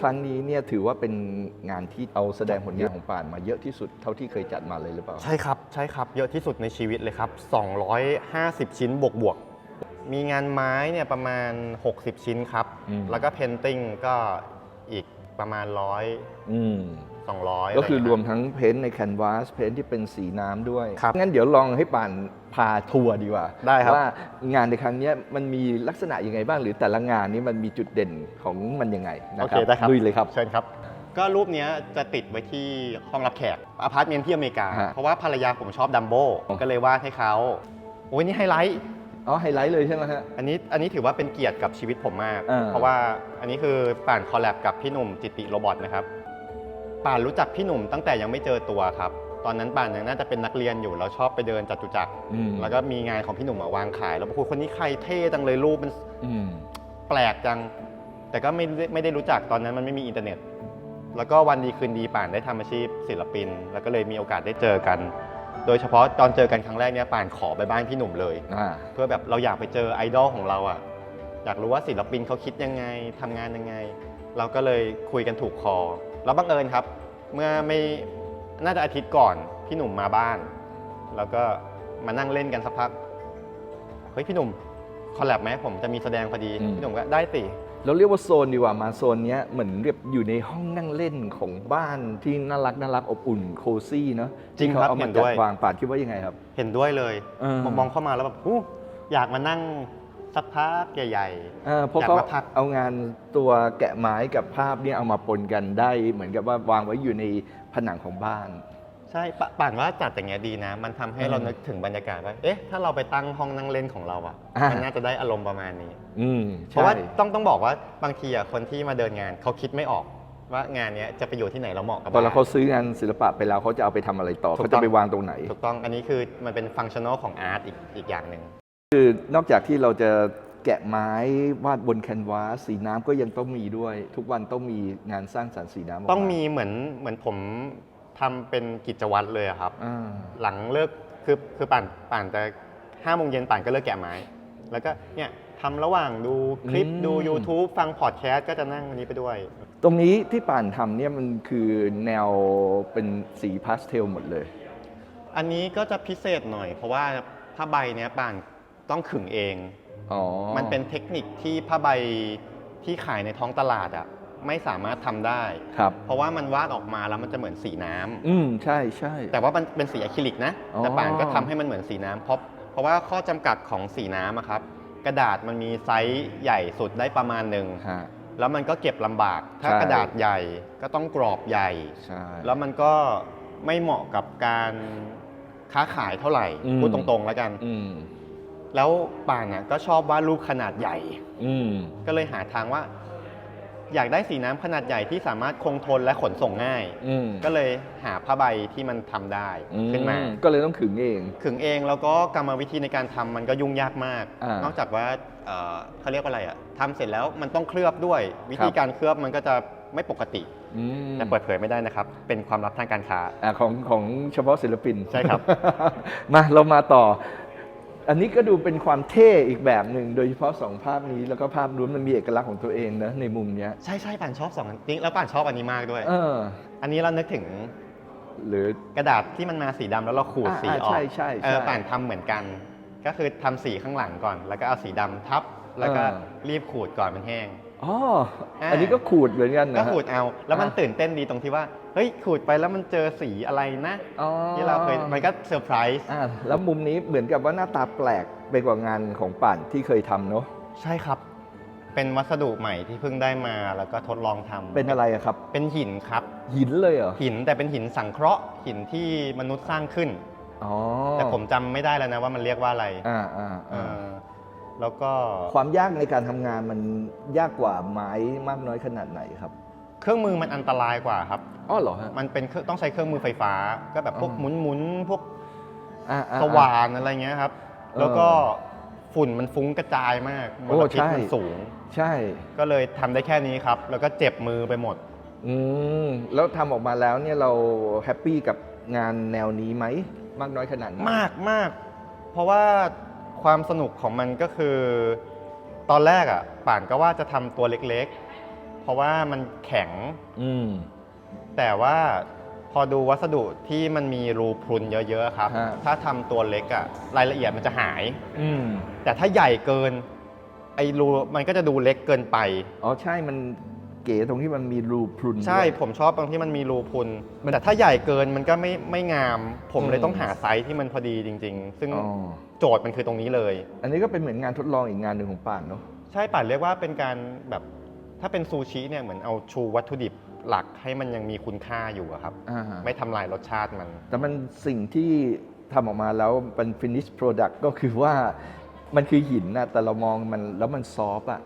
ครั้งนี้เนี่ยถือว่าเป็นงานที่เอาแสดงผลงานของป่านมาเยอะที่สุดเท่าที่เคยจัดมาเลยหรือเปล่า ใช่ครับใช่ครับเยอะที่สุดในชีวิตเลยครับ 250 ชิ้นบวกบวกๆมีงานไม้เนี่ยประมาณ 60 ชิ้นครับ อืม แล้วก็เพนติ้งก็อีกประมาณ100อืม 200 ก็คือรวมะไย่างเงี้ยทั้งเพ้นท์ในแคนวาสเพ้นท์ที่เป็นสีน้ำด้วย ครับงั้นเดี๋ยวลองให้ป่านพาทัวร์ดีกว่าได้ครับ ว่างานในครั้งเนี้ยมันมีลักษณะยังไงบ้าง หรือแต่ละงานนี้มันมีจุดเด่นของมันยังไงนะโอคเครับได้ครับลุยเลยครับ เชิญครับ ก็รูปเนี้ยจะติดไว้ที่ห้องรับแขกอพาร์ตเมนต์ที่อเมริกา ฮะเพราะว่าภรรยาผมชอบดัมโบก็เลยวาดให้เขาโอ้ยนี่ไฮไลท์อ๋อไฮไลท์เลยใช่ไหมฮะ อันนี้อันนี้ถือว่าเป็นเกียรติกับชีวิตผมมาก อ่า เพราะว่าอันนี้คือป่านคอลแลบกับพี่หนุ่มจิตติโรบอทนะครับ ป่านรู้จักพี่หนุ่มตั้งแต่ยังไม่เจอตัวครับ ตอนนั้นป่านยังน่าจะเป็นนักเรียนอยู่แล้วชอบไปเดินจตุจักรอืม แล้วก็มีงานของพี่หนุ่มมาวางขาย แล้วบอกว่าคนนี้ใครเท่จังเลยรูปมันอืม แปลกจัง แต่ก็ไม่ได้ไม่ได้รู้จักตอนนั้นมันไม่มีอินเทอร์เน็ต แล้วก็วันดีคืนดีป่านได้ทำอาชีพศิลปิน แล้วก็เลยมีโอกาสได้เจอกัน โดยเฉพาะตอนเจอกันครั้งแรกเนี่ยป่านขอไปบ้านพี่หนุ่มเลย อ่า เพื่อแบบเราอยากไปเจอไอดอลของเราอะ่ะ อยากรู้ว่าศิลปินเขาคิดยังไงทำงานยังไง เราก็เลยคุยกันถูกคอ แล้วบังเอิญครับ เมื่อไม่น่าจะอาทิตย์ก่อนพี่หนุ่มมาบ้าน แล้วก็มานั่งเล่นกันสักพักเฮ้ยพี่หนุ่มคอลแลบไหมผมจะมีแสดงพอดี อืม พี่หนุ่มก็ได้สิ เราเรียกว่าโซนดีกว่ามาโซนเนี้ยเหมือนเรียบอยู่ในห้องนั่งเล่นของบ้านที่น่ารักน่ารักอบอุ่นโคซี่เนาะจริงที่ครับเขาเอาเห็มานจัด้ดวย วางป่านคิดว่ายังไงครับ เห็นด้วยเลย เออมองมองเข้ามาแล้วแบบอู้อยากมานั่ง สักพักใหญ่เออเพราะอยากเขามาพัก เอางานตัวแกะไม้กับภาพเนี่ยเอามาปนกันได้เหมือนกับว่าวางไว้อยู่ในผนังของบ้าน ใช่ปะป่านว่าจัดอย่างเงี้ยดีนะ มันทำให้อืมเรานึกถึงบรรยากาศว่า เอ๊ะ ถ้าเราไปตั้งห้องนั่งเล่นของเราอะอ่ามั มันน่าจะได้อารมณ์ประมาณนี้ อืมเพราะว่าใช่ต้องต้องบอกว่าบางทีอะคนที่มาเดินงานเขาคิดไม่ออกว่างานเนี้ยจะไปอยู่ที่ไหนแล้วเหมาะกับตอนเราบ้เขาซื้องานศิลปะไปแล้วเขาจะเอาไปทำอะไรต่อถูกเขาต้จะองไปวางตรงไหน ถูกต้อง อันนี้คือมันเป็นฟังชั่นอลของอาร์ตอีกอีกอย่างหนึ่ง คือนอกจากที่เราจะแกะไม้วาดบนแคนวาสสีน้ำก็ยังต้องมีด้วย ทุกวันต้องมีงานสร้างสรรค์สีน้ำกาต้องมีเหมือนเหมือนผมทำเป็นกิจวัตรเลยอะครับ อ่า หลังเลิกคือคือป่านป่านจะห้าโมงเย็นป่านก็เลิกแกะไม้ แล้วก็เนี่ยทำระหว่างดูคลิปอืม ดู YouTube ฟังพอดแคสต์ก็จะนั่งอันนี้ไปด้วย ตรงนี้ที่ป่านทำเนี่ยมันคือแนวเป็นสีพาสเทลหมดเลย อันนี้ก็จะพิเศษหน่อย เพราะว่าผ้าใบเนี้ยป่าน ต้องขึงเอง อ๋อมันเป็นเทคนิคที่ผ้าใบที่ขายในท้องตลาดอะไม่สามารถทำได้ ครับ เพราะว่ามันวาดออกมาแล้วมันจะเหมือนสีน้ำอืมใช่ใช่ แต่ว่ามันเป็นสีอะคริลิกนะอ๋อ แต่ป่านก็ทำให้มันเหมือนสีน้ำเพราะเพราะว่าข้อจำกัดของสีน้ำอะครับ กระดาษมันมีไซส์ใหญ่สุดได้ประมาณหนึ่งฮะ แล้วมันก็เก็บลำบาก ถ้าใช่ กระดาษใหญ่ก็ต้องกรอบใหญ่ ใช่ แล้วมันก็ไม่เหมาะกับการค้าขายเท่าไหร่อืม พูดตรงๆแล้วกัน อืม แล้วป่านน่ะก็ชอบวาดรูปขนาดใหญ่ อืม ก็เลยหาทางว่า อยากได้สีน้ำขนาดใหญ่ที่สามารถคงทนและขนส่งง่าย อืมก็เลยหาผ้าใบที่มันทำได้ขึ้นมา อืก็เลยต้องขึงเอง ขึงเองแล้วก็กรรมวิธีในการทำมันก็ยุ่งยากมาก อ่านนอกจากว่าเอ่อเขาเรียกว่าอะไรอะทำเสร็จแล้วมันต้องเคลือบด้วย วิครัธีบการเคลือบมันก็จะไม่ปกติอืมแต่เปิดเผยไม่ได้นะครับ เป็นความลับทางการค้า อ่าของของเฉพาะศิลปิน ใช่ครับ มาเรามาต่อ อันนี้ก็ดูเป็นความเท่อีกแบบหนึ่งโดยเฉพาะสองภาพนี้แล้วก็ภาพนู้นมันมีเอกลักษณ์ของตัวเองนะในมุมเนี้ยใช่ใช่ป่านชอบสองอันนี้แล้วป่านชอบอันนี้มากด้วย เออ อันนี้เรานึกถึงหรือกระดาษที่มันมาสีดำแล้วเราขูดอ่าสีอ่าออกใช่ใช่เออใช่ป่านทำเหมือนกัน ก็คือทำสีข้างหลังก่อน แล้วก็เอาสีดำทับ แล้วก็เออรีบขูดก่อนมันแห้งอ๋ออ่าอันนี้ก็ขูดเหมือนกันนะก็ฮะขูดเอา แล้วมันอ่าตื่นเต้นดีตรงที่ว่า เฮ้ยขูดไปแล้วมันเจอสีอะไรนะอ๋อที่เราเคยมันก็เซอร์ไพรส์อ่าแล้วมุมนี้เหมือนกับว่าหน้าตาแปลกไปกว่างานของป่านที่เคยทำเนาะใช่ครับ เป็นวัสดุใหม่ที่เพิ่งได้มาแล้วก็ทดลองทำเป็นอะไรอะครับ เป็นหินครับ หินเลยเหรอหินแต่เป็นหินสังเคราะห์หินที่มนุษย์สร้างขึ้น อ๋อแต่ผมจำไม่ได้แล้วนะว่ามันเรียกว่าอะไรอ่าอ่าเออ่าอแล้วก็ความยากในการทำงานมันยากกว่าไม้มากน้อยขนาดไหนครับ เครื่องมือมันอันตรายกว่าครับ อ๋อเหรอฮะ มันเป็นเครื่องต้องใช้เครื่องมือไฟฟ้า ก็แบบพวกอ๋อหมุนหมุนๆพวกอ่าอ่สว่านอะไรเงี้ยครับเออแล้วก็ฝุ่นมันฟุ้งกระจายมากมโอ้ลพิษใช่ มันสูง ใช่ ก็เลยทำได้แค่นี้ครับ แล้วก็เจ็บมือไปหมด อืม แล้วทำออกมาแล้วเนี่ยเราแฮปปี้กับงานแนวนี้ไหม มากน้อยขนาดไหนมากมากเพราะว่าความสนุกของมันก็คือ ตอนแรกอะป่านก็ว่าจะทำตัวเล็กๆพเพราะว่ามันแข็งอืม แต่ว่าพอดูวัสดุที่มันมีรูพรุนเยอะๆครับ ฮะ ถ้าทำตัวเล็กอะรายละเอียดมันจะหาย อืมแต่ถ้าใหญ่เกิน ไอ้รูมันก็จะดูเล็กเกินไป อ๋อใช่มันเก๋ตรงที่มันมีรูพรุนใช่ด้วย ผมชอบตรงที่มันมีรูพรุนมันแต่ถ้าใหญ่เกินมันก็ไม่ไม่งาม ผมเลอืยม ต้องหาไซส์ที่มันพอดีจริง ๆ ซึ่งอ๋อโจทย์มันคือตรงนี้เลย อันนี้ก็เป็นเหมือนงานทดลองอีกงานหนึ่งของป่านเนาะ ใช่ป่านเรียกว่าเป็นการแบบถ้าเป็นซูชิเนี่ยเหมือนเอาชูวัตถุดิบ หลักให้มันยังมีคุณค่าอยู่อะครับ อ่าไม่ทำลายรสชาติมัน แต่มันสิ่งที่ทำออกมาแล้วเป็น finish product ก็คือว่ามันคือหินนะแต่เรามองมันแล้วมันซอฟต์อะ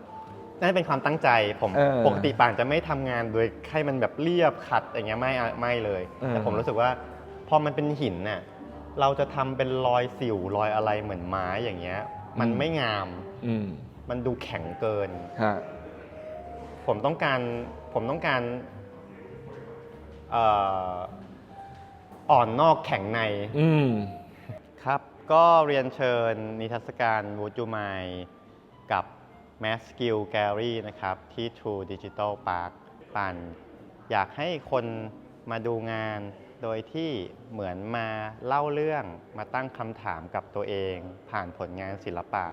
น่าจะเป็นความตั้งใจผมเออปกติป่านจะไม่ทำงานโดยให้มันแบบเรียบขัดอย่างเงี้ยไม่อะไม่เลย เออ แต่ผมรู้สึกว่าพอมันเป็นหินน่ะเราจะทำเป็นรอยสิวรอยอะไรเหมือนไม้อย่างเงี้ย มันไม่งามอืมมันดูแข็งเกิน ฮะผมต้องการผมต้องการ เอ่ออ่อนนอกแข็งในอืม ครับ ก็เรียนเชิญนิทรรศการวูจูไมกับ Mass Skill Gallery นะครับ ที่ True Digital Park ปั่น อยากให้คนมาดูงานโดยที่เหมือนมาเล่าเรื่องมาตั้งคำถามกับตัวเอง ผ่านผลงานศิลปะ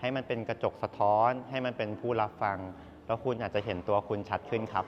ให้มันเป็นกระจกสะท้อน ให้มันเป็นผู้รับฟัง แล้วคุณอาจจะเห็นตัวคุณชัดขึ้นครับ